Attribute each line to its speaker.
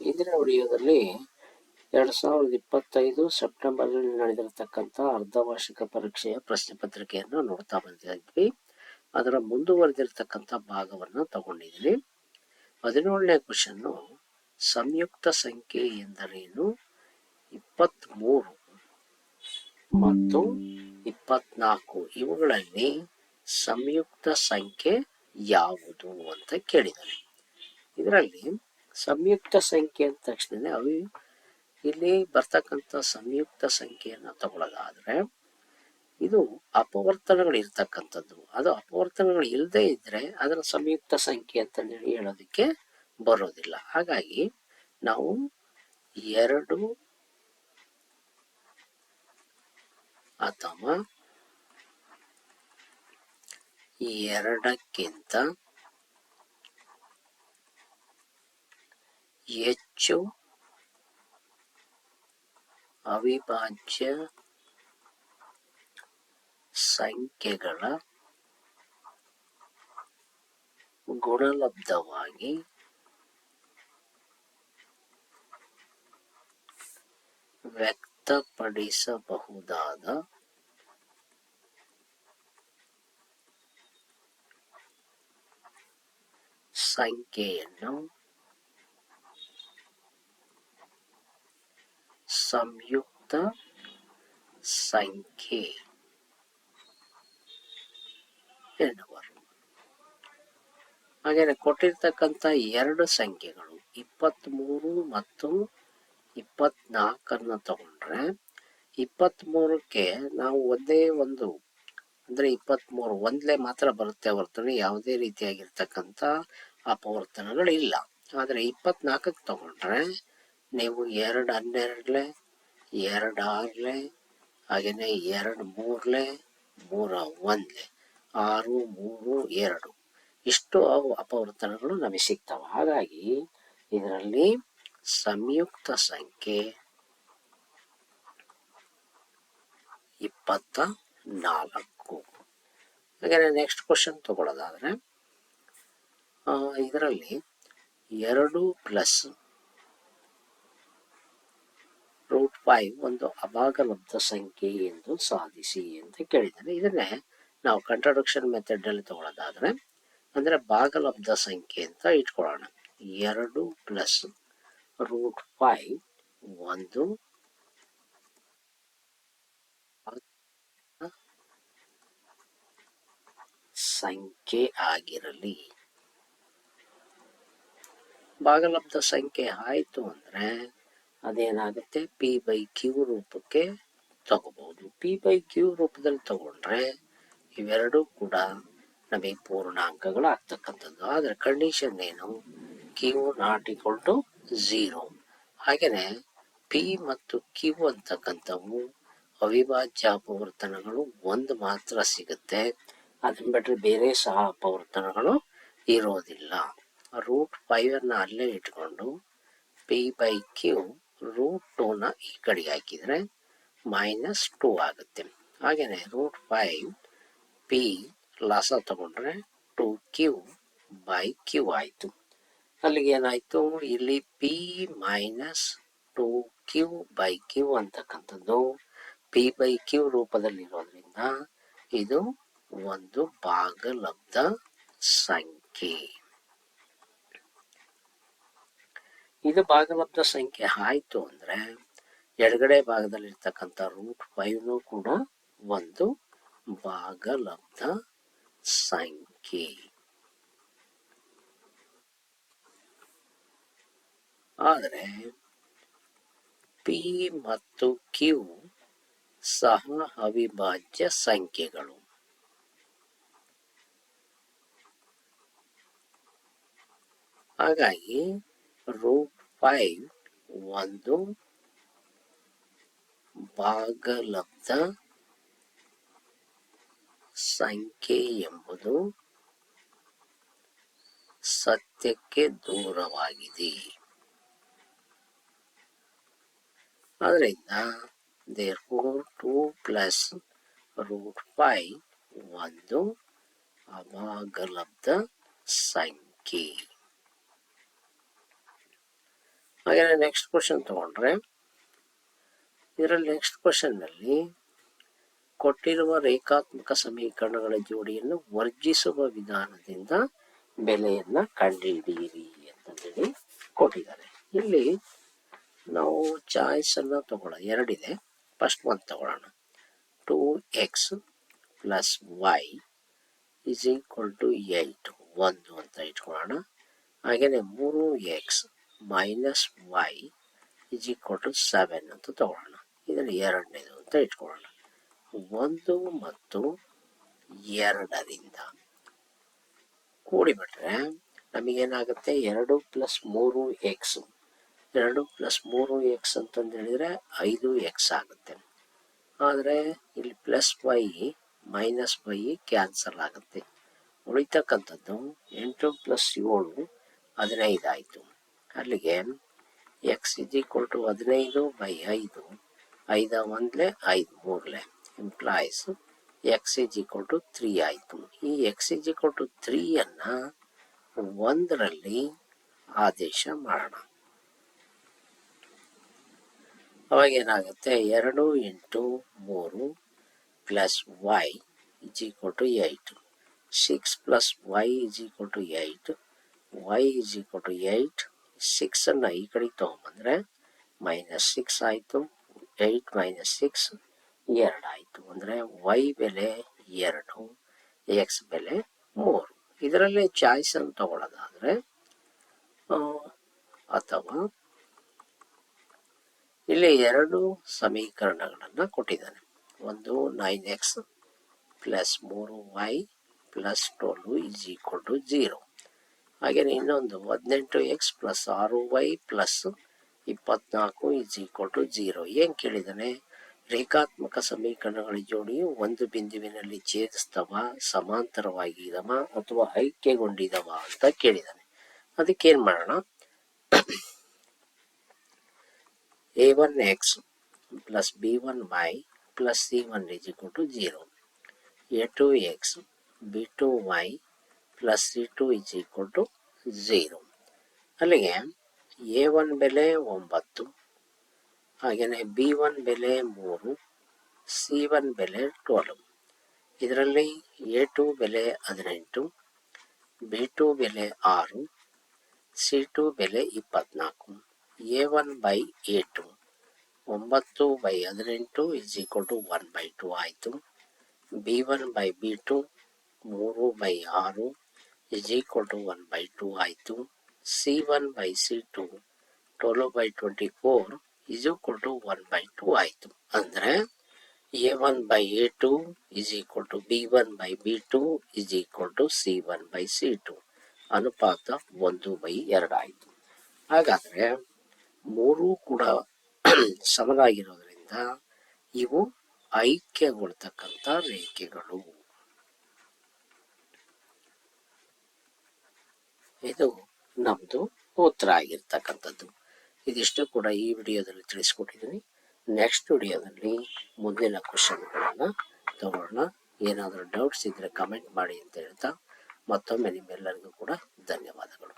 Speaker 1: ಇಂದಿನ ವಿಡಿಯೋದಲ್ಲಿ ಎರಡು ಸಾವಿರದ ಇಪ್ಪತ್ತೈದು ಸೆಪ್ಟೆಂಬರ್ನಲ್ಲಿ ನಡೆದಿರತಕ್ಕಂಥ ಅರ್ಧವಾರ್ಷಿಕ ಪರೀಕ್ಷೆಯ ಪ್ರಶ್ನೆ ಪತ್ರಿಕೆಯನ್ನು ನೋಡ್ತಾ ಬಂದಿದ್ವಿ. ಅದರ ಮುಂದುವರೆದಿರ್ತಕ್ಕಂಥ ಭಾಗವನ್ನು ತಗೊಂಡಿದ್ವಿ. ಹದಿನೇಳನೇ ಕ್ವಶನ್ನು ಸಂಯುಕ್ತ ಸಂಖ್ಯೆ ಎಂದರೇನು? ಇಪ್ಪತ್ತ್ಮೂರು ಮತ್ತು ಇಪ್ಪತ್ನಾಲ್ಕು. ಇವುಗಳಲ್ಲಿ ಸಂಯುಕ್ತ ಸಂಖ್ಯೆ ಯಾವುದು ಅಂತ ಕೇಳಿದ್ದಾರೆ. ಇದರಲ್ಲಿ ಸಂಯುಕ್ತ ಸಂಖ್ಯೆ ಅಂದ ತಕ್ಷಣ ಅವು ಇಲ್ಲಿ ಬರ್ತಕ್ಕಂಥ ಸಂಯುಕ್ತ ಸಂಖ್ಯೆಯನ್ನು ತಗೊಳ್ಳೋದಾದ್ರೆ ಇದು ಅಪವರ್ತನಗಳು ಇರ್ತಕ್ಕಂಥದ್ದು ಅದು ಅಪವರ್ತನಗಳು ಇಲ್ಲದೆ ಇದ್ರೆ ಅದರ ಸಂಯುಕ್ತ ಸಂಖ್ಯೆ ಅಂತ ಹೇಳಿ ಹೇಳೋದಕ್ಕೆ ಬರೋದಿಲ್ಲ. ಹಾಗಾಗಿ ನಾವು ಎರಡು ಅಥವಾ ಎರಡಕ್ಕಿಂತ ಹೆಚ್ಚು ಅವಿಭಾಜ್ಯ ಸಂಖ್ಯೆಗಳ ಗುಣಲಬ್ಧವಾಗಿ ವ್ಯಕ್ತಪಡಿಸಬಹುದಾದ ಸಂಖ್ಯೆಯನ್ನು ಸಂಯುಕ್ತ ಸಂಖ್ಯೆ ಎನ್ನುವರು. ಹಾಗೆಯೇ ಕೊಟ್ಟಿರ್ತಕ್ಕಂಥ ಎರಡು ಸಂಖ್ಯೆಗಳು ಇಪ್ಪತ್ತ್ಮೂರು ಮತ್ತು ಇಪ್ಪತ್ನಾಲ್ಕನ್ನು ತಗೊಂಡ್ರೆ ಇಪ್ಪತ್ತ್ಮೂರಕ್ಕೆ ನಾವು ಒಂದೇ ಒಂದು, ಅಂದರೆ ಇಪ್ಪತ್ತ್ಮೂರು ಒಂದಲೇ ಮಾತ್ರ ಬರುತ್ತೆ ಹೊರತು ಯಾವುದೇ ರೀತಿಯಾಗಿರ್ತಕ್ಕಂಥ ಅಪವರ್ತನಗಳು ಇಲ್ಲ ಆದರೆ ಇಪ್ಪತ್ನಾಲ್ಕಕ್ಕೆ ತಗೊಂಡ್ರೆ ನೀವು ಎರಡು ಹನ್ನೆರಡಲೆ, ಎರಡು ಆರಲೆ ಹಾಗೆಯೇ ಎರಡು ಮೂರಲೆ, ಮೂರ ಒಂದ್ಲೆ, ಆರು ಮೂರು ಎರಡು. ಇಷ್ಟು ಅವು ಅಪವರ್ತನಗಳು ನಮಗೆ ಸಿಗ್ತವೆ. ಹಾಗಾಗಿ ಇದರಲ್ಲಿ ಸಂಯುಕ್ತ ಸಂಖ್ಯೆ ಇಪ್ಪತ್ತ ನಾಲ್ಕು. ಹಾಗೆ ನೆಕ್ಸ್ಟ್ ಕ್ವಶನ್ ತಗೊಳ್ಳೋದಾದ್ರೆ ಇದರಲ್ಲಿ ಎರಡು ಪ್ಲಸ್ ರೂಟ್ ಫೈವ್ ಒಂದು ಅಭಾಗಲಬ್ಧ ಸಂಖ್ಯೆ ಎಂದು ಸಾಧಿಸಿ ಅಂತ ಕೇಳಿದ್ದಾರೆ. ಇದನ್ನೇ ನಾವು ಕಂಟ್ರಡಕ್ಷನ್ ಮೆಥಡ್ ಅಲ್ಲಿ ತಗೊಳ್ಳೋದಾದ್ರೆ, ಅಂದ್ರೆ ಭಾಗಲಬ್ಧ ಸಂಖ್ಯೆ ಅಂತ ಇಟ್ಕೊಳ್ಳೋಣ. ಎರಡು ಪ್ಲಸ್ ರೂಟ್ ಫೈವ್ ಒಂದು ಸಂಖ್ಯೆ ಆಗಿರಲಿ. ಭಾಗಲಬ್ಧ ಸಂಖ್ಯೆ ಆಯ್ತು ಅಂದ್ರೆ ಅದೇನಾಗುತ್ತೆ? ಪಿ ಬೈ ಕ್ಯೂ ರೂಪಕ್ಕೆ ತಗೋಬಹುದು. ಪಿ ಬೈ ಕ್ಯೂ ರೂಪದಲ್ಲಿ ತಗೊಂಡ್ರೆ ಇವೆರಡೂ ಕೂಡ ನಮಗೆ ಪೂರ್ಣಾಂಕಗಳು ಆಗ್ತಕ್ಕಂಥದ್ದು ಆದರೆ ಕಂಡೀಷನ್ ಏನು? Q not equal to zero ಹಾಗೆಯೇ ಪಿ ಮತ್ತು ಕ್ಯೂ ಅಂತಕ್ಕಂಥವು ಅವಿಭಾಜ್ಯ ಅಪವರ್ತನಗಳು ಒಂದು ಮಾತ್ರ ಸಿಗುತ್ತೆ. ಅದನ್ನ ಬಿಟ್ಟರೆ ಬೇರೆ ಸಹ ಅಪವರ್ತನಗಳು ಇರೋದಿಲ್ಲ. ರೂಟ್ ಫೈವ್ ಅನ್ನ ಅಲ್ಲೇ ಇಟ್ಕೊಂಡು ಪಿ ಬೈ ಕ್ಯೂ ರೂಟ್ ಟೂನ ಈ ಕಡೆಗೆ ಹಾಕಿದರೆ ಮೈನಸ್ ಟೂ ಆಗುತ್ತೆ. ಹಾಗೆಯೇ ರೂಟ್ ಫೈವ್ ಪಿ ಲಾಸ ತಗೊಂಡ್ರೆ ಟು ಕ್ಯೂ ಬೈ ಕ್ಯೂ ಆಯಿತು. ಅಲ್ಲಿಗೆ ಏನಾಯಿತು? ಇಲ್ಲಿ P minus two Q by Q ಅಂತಕ್ಕಂಥದ್ದು. ಪಿ ಬೈ ಕ್ಯೂ ರೂಪದಲ್ಲಿರೋದ್ರಿಂದ ಇದು ಒಂದು ಭಾಗಲಬ್ಧ ಸಂಖ್ಯೆ. ಇದು ಭಾಗಲಬ್ಧ ಸಂಖ್ಯೆ ಆಯ್ತು ಅಂದ್ರೆ ಎಡಗಡೆ ಭಾಗದಲ್ಲಿರ್ತಕ್ಕಂಥ ರೂಟ್ ಫೈವ್ನು ಕೂಡ ಒಂದು ಭಾಗಲಬ್ಧ ಸಂಖ್ಯೆ. ಆದರೆ ಪಿ ಮತ್ತು ಕ್ಯೂ ಸಹ ಅವಿಭಾಜ್ಯ ಸಂಖ್ಯೆಗಳು. ಹಾಗಾಗಿ ರೂಟ್ ಫೈವ್ ಒಂದು ಭಾಗಲಬ್ಧ ಸಂಖ್ಯೆ ಎಂಬುದು ಸತ್ಯಕ್ಕೆ ದೂರವಾಗಿದೆ. ಅದರಿಂದ therefore two plus root five ಒಂದು ಅಭಾಗಲಬ್ಧ ಸಂಖ್ಯೆ. ಹಾಗೆ ನೆಕ್ಸ್ಟ್ ಕ್ವಶನ್ ತಗೊಂಡ್ರೆ, ಇದರಲ್ಲಿ ನೆಕ್ಸ್ಟ್ ಕ್ವಶನ್ನಲ್ಲಿ ಕೊಟ್ಟಿರುವ ರೇಖಾತ್ಮಕ ಸಮೀಕರಣಗಳ ಜೋಡಿಯನ್ನು ವರ್ಜಿಸುವ ವಿಧಾನದಿಂದ ಬೆಲೆಯನ್ನ ಕಂಡುಹಿಡಿಯಿರಿ ಅಂತಂದೇಳಿ ಕೊಟ್ಟಿದ್ದಾರೆ. ಇಲ್ಲಿ ನಾವು ಚಾಯ್ಸ್ ಅನ್ನ ಎರಡಿದೆ ಫಸ್ಟ್ ಒಂದು ತಗೊಳ್ಳೋಣ. Two X plus Y is equal to eight ಒಂದು ಅಂತ ಇಟ್ಕೊಳ್ಳೋಣ. ಹಾಗೆಯೇ ಮೂರು X minus Y is equal to seven ಅಂತ ತಗೊಳ್ಳೋಣ. ಇದನ್ನು ಎರಡನೇದು ಅಂತ ಇಟ್ಕೊಳ್ಳೋಣ. ಒಂದು ಮತ್ತು ಎರಡರಿಂದ ಕೂಡಿಬಿಟ್ರೆ ನಮಗೇನಾಗುತ್ತೆ? ಎರಡು ಪ್ಲಸ್ ಮೂರು ಎಕ್ಸ್ ಎರಡು ಪ್ಲಸ್ ಮೂರು ಎಕ್ಸ್ ಅಂತಂದು ಹೇಳಿದರೆ ಐದು ಎಕ್ಸ್ ಆಗುತ್ತೆ. ಆದರೆ ಇಲ್ಲಿ plus Y minus Y cancel ಆಗುತ್ತೆ. ಉಳಿತಕ್ಕಂಥದ್ದು ಎಂಟು ಪ್ಲಸ್ ಏಳು ಹದಿನೈದು ಆಯಿತು. ಅಲ್ಲಿಗೆ ಎಕ್ಸ್ ಇಸ್ ಈಕ್ವಲ್ ಟು ಹದಿನೈದು ಬೈ ಐದು, ಐದ ಒಂದ್ಲೆ ಐದು, ಮೂರ್ಲೆ implies X is equal to three ಆಯಿತು. ಈ ಎಕ್ಸ್ ಇಸ್ ಈಕ್ವಲ್ ಟು ತ್ರೀಯನ್ನು ಒಂದರಲ್ಲಿ ಆದೇಶ ಮಾಡೋಣ. ಅವಾಗ ಏನಾಗುತ್ತೆ? ಎರಡು ಇಂಟು ಮೂರು plus Y is equal to eight six plus Y is equal to eight Y is equal to eight ಸಿಕ್ಸನ್ನು ಈ ಕಡೆಗೆ ತಗೊಂಬಂದ್ರೆ ಮೈನಸ್ ಸಿಕ್ಸ್ ಆಯಿತು ಏಯ್ಟ್ ಮೈನಸ್ ಸಿಕ್ಸ್ ಎರಡು ಆಯಿತು. ಅಂದರೆ ವೈ ಬೆಲೆ ಎರಡು ಎಕ್ಸ್ ಬೆಲೆ ಮೂರು. ಇದರಲ್ಲೇ ಚಾಯ್ಸ್ ಅನ್ನು ತಗೊಳ್ಳೋದಾದರೆ ಅಥವಾ ಇಲ್ಲಿ ಎರಡು ಸಮೀಕರಣಗಳನ್ನು ಕೊಟ್ಟಿದ್ದಾನೆ. ಒಂದು ನೈನ್ ಎಕ್ಸ್ ಪ್ಲಸ್ ಮೂರು Y plus twelve is equal to zero ಹಾಗೆಯೇ ಇನ್ನೊಂದು ಹದಿನೆಂಟು ಎಕ್ಸ್ ಪ್ಲಸ್ ಆರು ವೈ ಪ್ಲಸ್ ಇಪ್ಪತ್ನಾಲ್ಕು ಇಸ್ ಈಕ್ವಲ್ ಟು ಜೀರೋ ಏನು ಕೇಳಿದ್ದಾನೆ ರೇಖಾತ್ಮಕ ಸಮೀಕರಣಗಳ ಜೋಡಿಯು ಒಂದು ಬಿಂದುವಿನಲ್ಲಿ ಛೇದಿಸ್ತವ, ಸಮಾಂತರವಾಗಿ ಇದವ ಅಥವಾ ಐಕ್ಯಗೊಂಡಿದವ ಅಂತ ಕೇಳಿದ್ದಾನೆ ಅದಕ್ಕೇನು ಮಾಡೋಣ? A one X plus B one Y plus C one is equal to zero A two X B two Y plus C two is equal to zero ಅಲ್ಲಿಗೆ ಎ ಒನ್ ಬೆಲೆ ಒಂಬತ್ತು ಹಾಗೆಯೇ ಬಿ ಒನ್ ಬೆಲೆ ಮೂರು C one ಬೆಲೆ twelve ಇದರಲ್ಲಿ A two ಬೆಲೆ ಹದಿನೆಂಟು ಬಿ ಟು ಬೆಲೆ ಆರು ಸಿ ಟು ಬೆಲೆ ಇಪ್ಪತ್ನಾಲ್ಕು. A one by A two ಒಂಬತ್ತು ಬೈ ಹದಿನೆಂಟು is equal to one by two ಆಯಿತು. B one by B two ಮೂರು ಬೈ ಆರು ಒನ್ ಬೈ ಟು ಆಯಿತು C one by C two twelve by twenty four is equal to one by two ಆಯಿತು ಅಂದರೆ A one by A two is equal to B one by B two is equal to C one by C two ಅನುಪಾತ ಒಂದು by ಎರಡು ಆಯಿತು ಹಾಗಾದರೆ ಮೂರೂ ಕೂಡ ಸಮನಾಗಿರೋದ್ರಿಂದ ಇವು ಐಕ್ಯಗೊಳ್ತಕ್ಕಂಥ ರೇಖೆಗಳು. ಇದು ನಮ್ಮದು ಉತ್ತರ ಆಗಿರ್ತಕ್ಕಂಥದ್ದು. ಇದಿಷ್ಟು ಕೂಡ ಈ ವಿಡಿಯೋದಲ್ಲಿ ತಿಳಿಸ್ಕೊಟ್ಟಿದ್ದೀನಿ ನೆಕ್ಸ್ಟ್ ವಿಡಿಯೋದಲ್ಲಿ ಮುಂದಿನ ಕ್ವಶನ್ಗಳನ್ನು ತಗೊಳ್ಳೋಣ ಏನಾದರೂ ಡೌಟ್ಸ್ ಇದ್ದರೆ ಕಮೆಂಟ್ ಮಾಡಿ ಅಂತ ಹೇಳ್ತಾ ಮತ್ತೊಮ್ಮೆ ನಿಮ್ಮೆಲ್ಲರಿಗೂ ಕೂಡ ಧನ್ಯವಾದಗಳು.